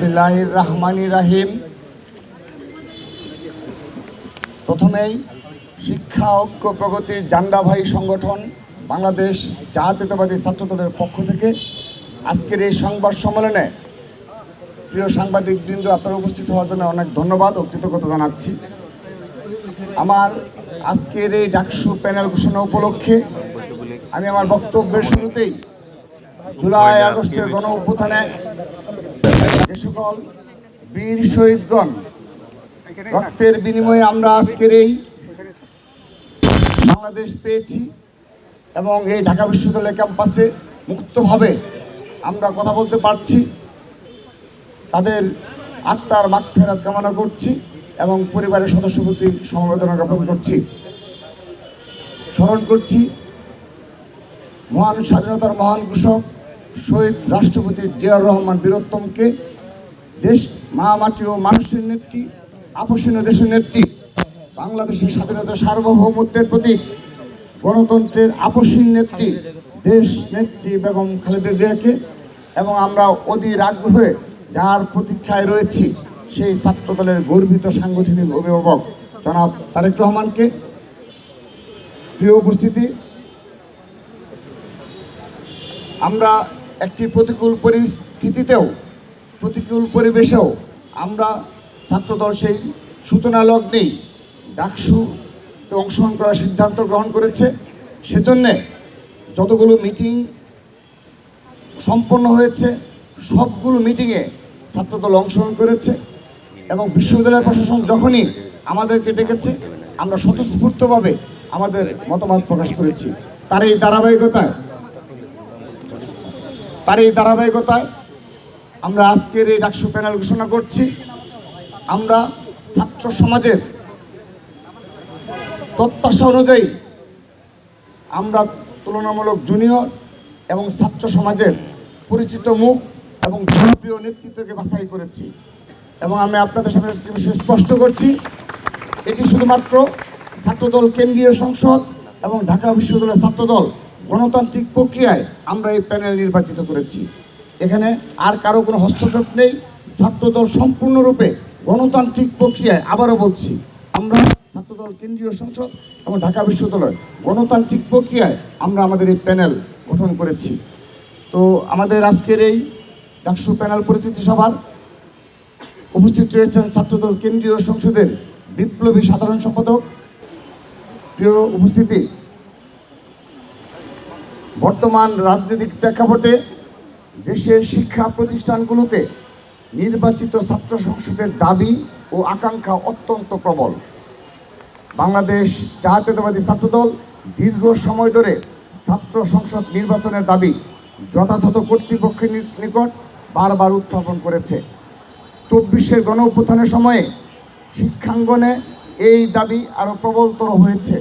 বিসমিল্লাহির রহমানি রাহিম। প্রথমেই শিক্ষা, ঐক্য, প্রগতির জান্ডাভাই সংগঠন বাংলাদেশ জাতীয়তাবাদী ছাত্রদলের পক্ষ থেকে আজকের এই সংবাদ সম্মেলনে প্রিয় সাংবাদিক বৃন্দ আপনারা উপস্থিত হওয়ার জন্য অনেক ধন্যবাদ ও কৃতজ্ঞতা জানাচ্ছি। আমার আজকের এই ডাকসু প্যানেল ঘোষণা উপলক্ষে আমি আমার বক্তব্যের শুরুতেই জুলাই আগস্টের গণ অভ্যুত্থানে যে সকল বীর শহীদগণ, রক্তের বিনিময়ে আমরা আজকের এই বাংলাদেশ পেয়েছি এবং এই ঢাকা বিশ্ববিদ্যালয় ক্যাম্পাসে মুক্তভাবে আমরা কথা বলতে পারছি। তাদের আত্মার মাঠ ফেরত কামনা করছি এবং পরিবারের সদস্য প্রতি সমবেদনা জ্ঞাপন করছি। স্মরণ করছি, মহান স্বাধীনতার মহান কৃষক শহীদ রাষ্ট্রপতি জিয়াউর রহমান বীরোত্তমকে দেশ, মা, মাটি ও মানুষের নেত্রী আপসীন দেশের নেত্রী, বাংলাদেশের স্বাধীনতা সার্বভৌমত্বের প্রতীক, গণতন্ত্রের আপসীন নেত্রী, দেশ নেত্রী বেগম খালেদা জিয়াকে এবং আমরা অধীর আগ্রহে যার প্রতীক্ষায় রয়েছি, সেই ছাত্রদলের গর্বিত সাংগঠনিক অভিভাবক জনাব তারেক রহমানকে। প্রিয় উপস্থিতি, আমরা একটি প্রতিকূল পরিস্থিতিতেও প্রতিকূল পরিবেশেও আমরা ছাত্রদল সেই সূচনা লগ্নেই ডাকসুতে অংশগ্রহণ করার সিদ্ধান্ত গ্রহণ করেছে। সেজন্যে যতগুলো মিটিং সম্পন্ন হয়েছে, সবগুলো মিটিংয়ে ছাত্রদল অংশগ্রহণ করেছে এবং বিশ্ববিদ্যালয় প্রশাসন যখনই আমাদেরকে ডেকেছে, আমরা স্বতঃস্ফূর্তভাবে আমাদের মতামত প্রকাশ করেছি। তার এই ধারাবাহিকতায়, তার এই ধারাবাহিকতায় আমরা আজকের এই ডাকসু প্যানেল ঘোষণা করছি, আমরা ছাত্র সমাজের প্রত্যাশা অনুযায়ী আমরা তুলনামূলক জুনিয়র এবং ছাত্র সমাজের পরিচিত মুখ এবং জনপ্রিয় নেতৃত্বকে বাছাই করেছি এবং আমি আপনাদের সামনে একটি বিষয় স্পষ্ট করছি। এটি শুধুমাত্র ছাত্রদল কেন্দ্রীয় সংসদ এবং ঢাকা বিশ্ববিদ্যালয়ের ছাত্রদল গণতান্ত্রিক প্রক্রিয়ায় আমরা এই প্যানেল নির্বাচিত করেছি। এখানে আর কারও কোনো হস্তক্ষেপ নেই। ছাত্রদল সম্পূর্ণরূপে গণতান্ত্রিক প্রক্রিয়ায় আবারও বলছি, আমরা ছাত্রদল কেন্দ্রীয় সংসদ এবং ঢাকা বিশ্ববিদ্যালয় গণতান্ত্রিক প্রক্রিয়ায় আমরা আমাদের এই প্যানেল গঠন করেছি। তো আমাদের আজকের এই ডাকসু প্যানেল পরিচিতি সভার উপস্থিত রয়েছেন ছাত্রদল কেন্দ্রীয় সংসদের বিপ্লবী সাধারণ সম্পাদক। প্রিয় উপস্থিতি, বর্তমান রাজনৈতিক প্রেক্ষাপটে দেশের শিক্ষা প্রতিষ্ঠানগুলোতে নির্বাচিত ছাত্র সংসদের দাবি ও আকাঙ্ক্ষা অত্যন্ত প্রবল। বাংলাদেশ জাতীয়তাবাদী ছাত্রদল দীর্ঘ সময় ধরে ছাত্র সংসদ নির্বাচনের দাবি যথাযথ কর্তৃপক্ষের নিকট বারবার উত্থাপন করেছে। চব্বিশের গণ অভ্যুত্থানের সময়ে শিক্ষাঙ্গনে এই দাবি আরও প্রবলতর হয়েছে।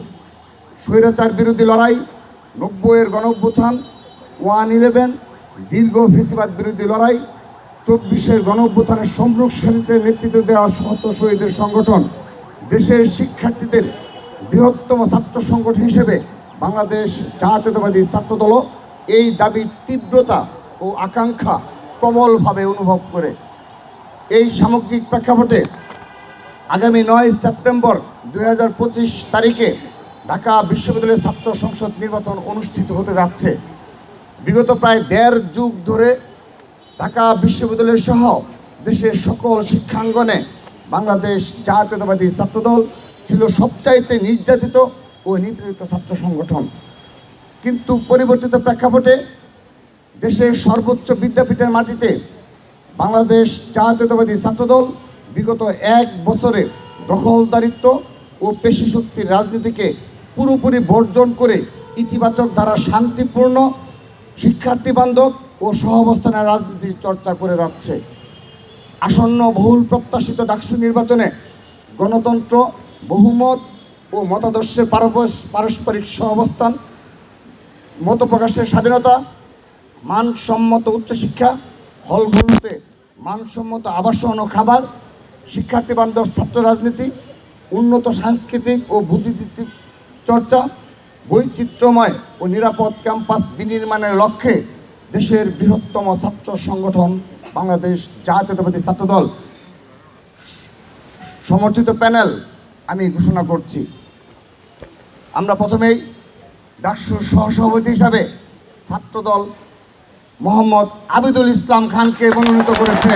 স্বৈরাচার বিরোধী লড়াই, নব্বইয়ের গণ অভ্যুত্থান ওয়ান ইলেভেন দীর্ঘ ফেসিবাদ বিরোধী লড়াই, চব্বিশের গণ অভ্যুত্থানের সম্মুখ সারিতে নেতৃত্ব দেওয়া শত শহীদের সংগঠন, দেশের শিক্ষার্থীদের বৃহত্তম ছাত্র সংগঠন হিসেবে বাংলাদেশ জাতীয়তাবাদী ছাত্রদলও এই দাবির তীব্রতা ও আকাঙ্ক্ষা প্রবলভাবে অনুভব করে। এই সামগ্রিক প্রেক্ষাপটে আগামী নয় সেপ্টেম্বর দু হাজার পঁচিশ তারিখে ঢাকা বিশ্ববিদ্যালয়ের ছাত্র সংসদ নির্বাচন অনুষ্ঠিত হতে যাচ্ছে। বিগত প্রায় দেড় যুগ ধরে ঢাকা বিশ্ববিদ্যালয় সহ দেশের সকল শিক্ষাঙ্গনে বাংলাদেশ জাতীয়তাবাদী ছাত্রদল ছিল সবচাইতে নির্যাতিত ও নিপীড়িত ছাত্র সংগঠন। কিন্তু পরিবর্তিত প্রেক্ষাপটে দেশের সর্বোচ্চ বিদ্যাপীঠের মাটিতে বাংলাদেশ জাতীয়তাবাদী ছাত্রদল বিগত এক বছরে দখলদারিত্ব ও পেশি শক্তির রাজনীতিকে পুরোপুরি বর্জন করে ইতিবাচক দ্বারা শান্তিপূর্ণ শিক্ষার্থী বান্ধব ও সহাবস্থানের রাজনীতির চর্চা করে যাচ্ছে। আসন্ন বহুল প্রত্যাশিত ডাকসু নির্বাচনে গণতন্ত্র, বহুমত ও মতাদর্শের পারস্পরিক সহাবস্থান মত প্রকাশের স্বাধীনতা, মানসম্মত উচ্চশিক্ষা হলগুলোতে মানসম্মত আবাসন ও খাবার, শিক্ষার্থী বান্ধব ছাত্র রাজনীতি, উন্নত সাংস্কৃতিক ও বুদ্ধিবৃত্তিক চর্চা বৈচিত্র্যময় ও নিরাপদ ক্যাম্পাস বিনির্মাণের লক্ষ্যে দেশের বৃহত্তম ছাত্র সংগঠন বাংলাদেশ জাতীয়তাবাদী ছাত্রদল। সমর্থিত প্যানেল আমি ঘোষণা করছি। আমরা প্রথমেই ডাকসুর সহসভাপতি হিসাবে ছাত্রদল মোহাম্মদ আবিদুল ইসলাম খানকে মনোনীত করেছে।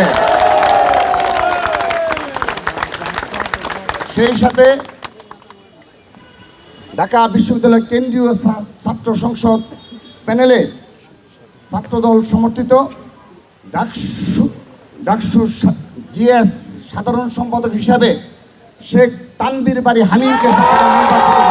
সেই সাথে ঢাকা বিশ্ববিদ্যালয় কেন্দ্রীয় ছাত্র সংসদ প্যানেলে ছাত্রদল সমর্থিত। ডাকসু ডাকসুর জিএস সাধারণ সম্পাদক হিসাবে শেখ তানবির বাড়ি হামিদকে নির্বাচিত